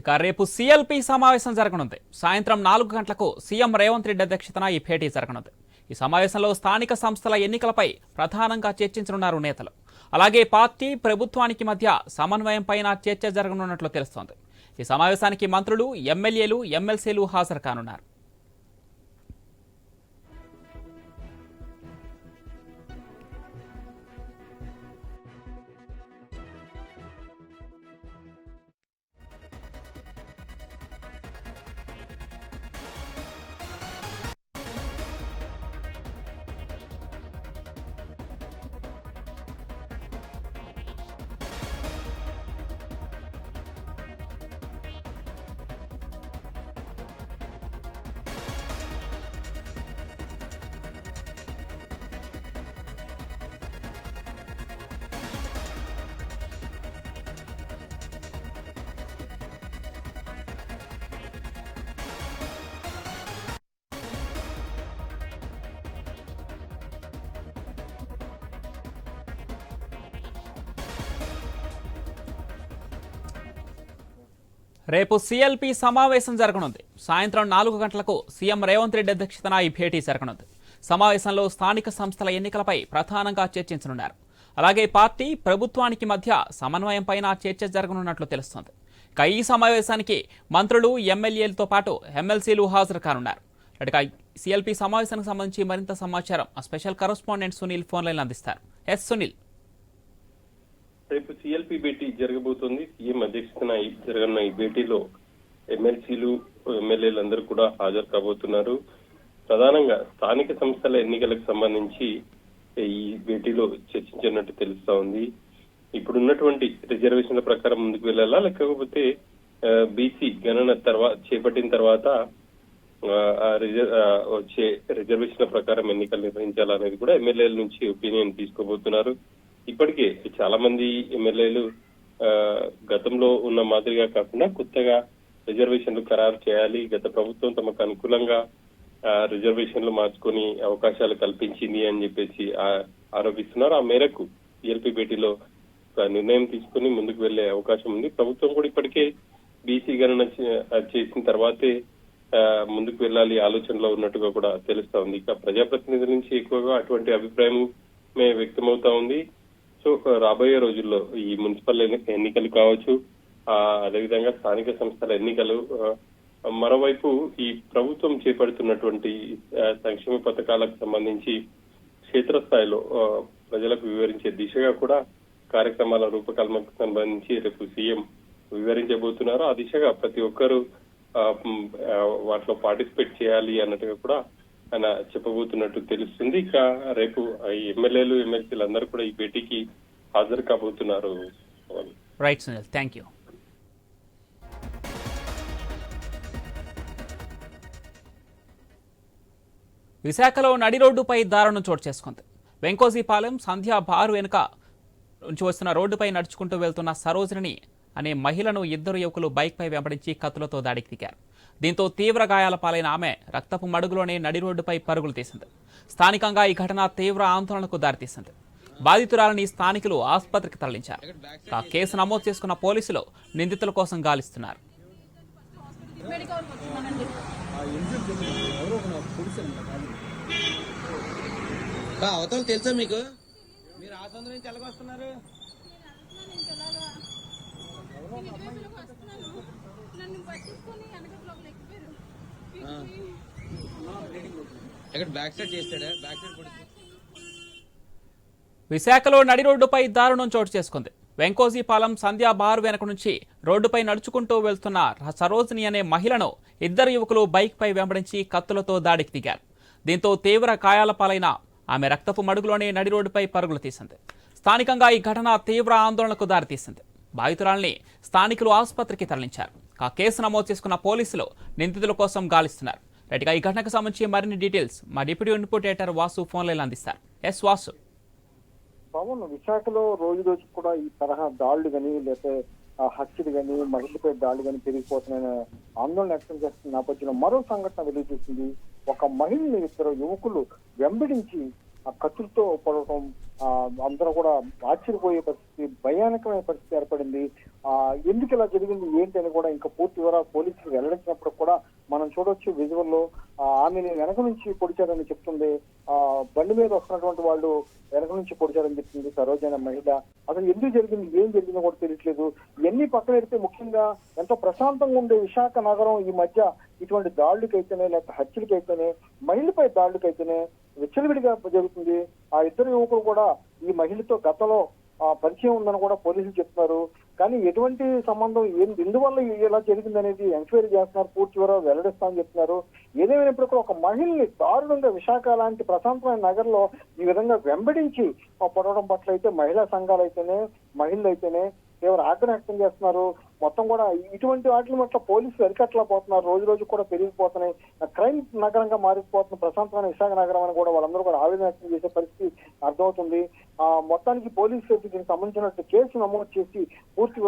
ఇక రేపు సీఎల్పీ సమావేశం జరగనుంది. సాయంత్రం నాలుగు గంటలకు సీఎం రేవంత్ రెడ్డి అధ్యక్షతన ఈ భేటీ జరగనుంది. ఈ సమావేశంలో స్థానిక సంస్థల ఎన్నికలపై ప్రధానంగా చర్చించనున్నారు నేతలు. అలాగే పార్టీ ప్రభుత్వానికి మధ్య సమన్వయం పైన చర్చ జరగనున్నట్లు తెలుస్తోంది. ఈ సమావేశానికి మంత్రులు ఎమ్మెల్యేలు ఎమ్మెల్సీలు హాజరు కానున్నారు. రేపు సీఎల్పీ సమావేశం జరగనుంది. సాయంత్రం నాలుగు గంటలకు సీఎం రేవంత్ రెడ్డి అధ్యక్షతన ఈ భేటీ జరగనుంది. సమావేశంలో స్థానిక సంస్థల ఎన్నికలపై ప్రధానంగా చర్చించనున్నారు. అలాగే పార్టీ ప్రభుత్వానికి మధ్య సమన్వయం పైన చర్చ జరగనున్నట్లు తెలుస్తోంది. ఇక ఈ సమావేశానికి మంత్రులు ఎమ్మెల్యేలతో పాటు ఎమ్మెల్సీలు హాజరు కానున్నారు. ఇక సీఎల్పీ సమావేశానికి సంబంధించి మరింత సమాచారం ఆ special correspondent Sunil phone line అందిస్తారు. ఎస్ సునీల్. రేపు సిఎల్పి భేటీ జరగబోతోంది. సీఎం అధ్యక్షతన ఈ జరగనున్న ఈ భేటీలో ఎమ్మెల్సీలు ఎమ్మెల్యేలు అందరూ కూడా హాజరు కాబోతున్నారు. ప్రధానంగా స్థానిక సంస్థల ఎన్నికలకు సంబంధించి ఈ భేటీలో చర్చించినట్టు తెలుస్తా ఉంది. ఇప్పుడున్నటువంటి రిజర్వేషన్ల ప్రకారం ముందుకు వెళ్ళాలా? లేకపోతే బీసీ గణన తర్వాత చేపట్టిన తర్వాత ఆ వచ్చే రిజర్వేషన్ల ప్రకారం ఎన్నికలు నిర్వహించాలనేది కూడా ఎమ్మెల్యేల నుంచి ఒపీనియన్ తీసుకోబోతున్నారు. ఇప్పటికే చాలా మంది ఎమ్మెల్యేలు ఆ, గతంలో ఉన్న మాదిరిగా కాకుండా కొత్తగా రిజర్వేషన్లు ఖరారు చేయాలి. గత ప్రభుత్వం తమకు అనుకూలంగా ఆ, రిజర్వేషన్లు మార్చుకొని అవకాశాలు కల్పించింది అని చెప్పేసి ఆ, ఆరోపిస్తున్నారు. ఆ మేరకు ఎల్పీ భేటీలో ఒక నిర్ణయం తీసుకుని ముందుకు వెళ్ళే అవకాశం ఉంది. ప్రభుత్వం కూడా ఇప్పటికే బీసీ గణన చేసిన తర్వాతే ఆ, ముందుకు వెళ్ళాలి ఆలోచనలో ఉన్నట్టుగా కూడా తెలుస్తా ఉంది. ఇక ప్రజాప్రతినిధుల నుంచి ఎక్కువగా అటువంటి అభిప్రాయం మే వ్యక్తమవుతా ఉంది. సో రాబోయే రోజుల్లో ఈ మున్సిపల్ ఎన్నికలు కావచ్చు ఆ, అదేవిధంగా స్థానిక సంస్థల ఎన్నికలు మరోవైపు ఈ ప్రభుత్వం చేపడుతున్నటువంటి సంక్షేమ పథకాలకు సంబంధించి క్షేత్రస్థాయిలో ప్రజలకు వివరించే దిశగా కూడా కార్యక్రమాల రూపకల్పనకు సంబంధించి రేపు సీఎం వివరించబోతున్నారు. ఆ దిశగా ప్రతి ఒక్కరూ ఆ, వాటిలో పార్టిసిపేట్ చేయాలి అన్నట్టుగా కూడా ఆయన చెప్పబోతున్నట్టు తెలుస్తుంది. ఇక రేపు ఎమ్మెల్యేలు ఎమ్మెల్సీలు అందరూ కూడా ఈ భేటీకి హాజరు కాబోతున్నారు. రైట్ సునీల్ థ్యాంక్ యూ విశాఖలో నడి రోడ్డుపై దారుణం చోటు చేసుకుంది. వెంకోజీపాలెం సంధ్యా బారు వెనుక నుంచి వస్తున్న రోడ్డుపై నడుచుకుంటూ వెళ్తున్న సరోజిని అనే మహిళను ఇద్దరు యువకులు బైక్పై వెంబడించి కత్తులతో దాడికి దిగారు. దీంతో తీవ్ర గాయాల పాలైన ఆమె రక్తపు మడుగులోనే నడి రోడ్డుపై పరుగులు తీసింది. స్థానికంగా ఈ ఘటన తీవ్ర ఆందోళనకు దారితీసింది. బాధితురాలని స్థానికులు ఆసుపత్రికి తరలించారు. ఆ కేసు నమోదు చేసుకున్న పోలీసులు నిందితుల కోసం గాలిస్తున్నారు. అవతల తెలుసా మీకు? మీరు ఆ నుంచి ఎలాగొస్తున్నారు విశాఖలో నడి రోడ్డుపై దారుణం చోటు చేసుకుంది. వెంకోజీపాలెం సంధ్యా బార్ వెనక నుంచి రోడ్డుపై నడుచుకుంటూ వెళ్తున్న సరోజిని అనే మహిళను ఇద్దరు యువకులు బైక్పై వెంబడించి కత్తులతో దాడికి దిగారు. దీంతో తీవ్ర గాయాల పాలైన ఆమె రక్తపు మడుగులోనే నడి రోడ్డుపై పరుగులు తీసింది. స్థానికంగా ఈ ఘటన తీవ్ర ఆందోళనకు దారితీసింది. బాధితురాల్ని స్థానికులు ఆసుపత్రికి తరలించారు. ఆ కేసు నమోదు చేసుకున్న పోలీసులు నిందితుల కోసం గాలిస్తున్నారు. రైట్గా ఈ ఘటనకు సంబంధించి మరిన్ని డీటెయిల్స్ మా డిప్యూటీ ఇన్పుటేటర్ వాసు ఫోన్లైన్ అందిస్తారు. ఎస్ వాసు. పవన్ విశాఖలో రోజు రోజు కూడా ఈ తరహా దాడులు కానీ లేకపోతే హత్యలు కానీ మహిళపై దాడులు కానీ పెరిగిపోతున్న ఆందోళన వ్యక్తం చేస్తున్న నేపథ్యంలో మరో సంఘటన వెలుగు చూసింది ఒక మహిళని ఇద్దరు యువకులు వెంబడించి కత్తులతో పడటం అందరూ కూడా ఆశ్చర్యపోయే పరిస్థితి భయానకమైన పరిస్థితి ఏర్పడింది. ఆ ఎందుకు ఇలా జరిగింది ఏంటి అని కూడా ఇంకా పూర్తి వివరాలు పోలీసులు వెల్లడించినప్పుడు కూడా మనం చూడొచ్చు విజువల్లో ఆ, ఆమెని వెనక నుంచి పొడిచారని చెప్తుంది. ఆ బండి మీద వస్తున్నటువంటి వాళ్ళు వెనక నుంచి పొడిచారని చెప్తుంది సరోజన మహిళ. అసలు ఎందుకు జరిగింది ఏం జరిగిందో కూడా తెలియట్లేదు. ఇవన్నీ పక్కన పెడితే ముఖ్యంగా ఎంతో ప్రశాంతంగా ఉండే విశాఖ నగరం ఈ మధ్య ఇటువంటి దాడులకైతేనే లేకపోతే హత్యలకైతేనే మహిళపై దాడులకైతేనే విచ్చలవిడిగా జరుగుతుంది. ఆ ఇద్దరు యువకులు కూడా ఈ మహిళతో గతంలో ఆ, పరిచయం ఉందని కూడా పోలీసులు చెప్తున్నారు. కానీ ఎటువంటి సంబంధం ఏం ఎందువల్ల ఇలా జరిగింది అనేది ఎంక్వైరీ చేస్తున్నారు పూర్తి వివరాలు వెల్లడిస్తామని చెప్తున్నారు. ఏదేమైనప్పుడు కూడా ఒక మహిళని దారుణంగా విశాఖ లాంటి ప్రశాంతమైన నగరంలో ఈ విధంగా వెంబడించి పొడవడం పట్ల అయితే మహిళా సంఘాలు అయితేనే మహిళలు అయితేనే తీవ్ర ఆగ్రహం వ్యక్తం చేస్తున్నారు. మొత్తం కూడా ఇటువంటి వాటి పట్ల పోలీసులు అరికట్లా పోతున్నారు రోజు రోజు కూడా పెరిగిపోతున్నాయి. క్రైమ్ నగరంగా మారిపోతున్న ప్రశాంతమైన విశాఖ నగరం అని కూడా వాళ్ళందరూ కూడా ఆవేదన వ్యక్తం చేసే పరిస్థితి అర్థమవుతుంది. ఆ మొత్తానికి పోలీసులు దీనికి సంబంధించినట్టు కేసు నమోదు చేసి పూర్తి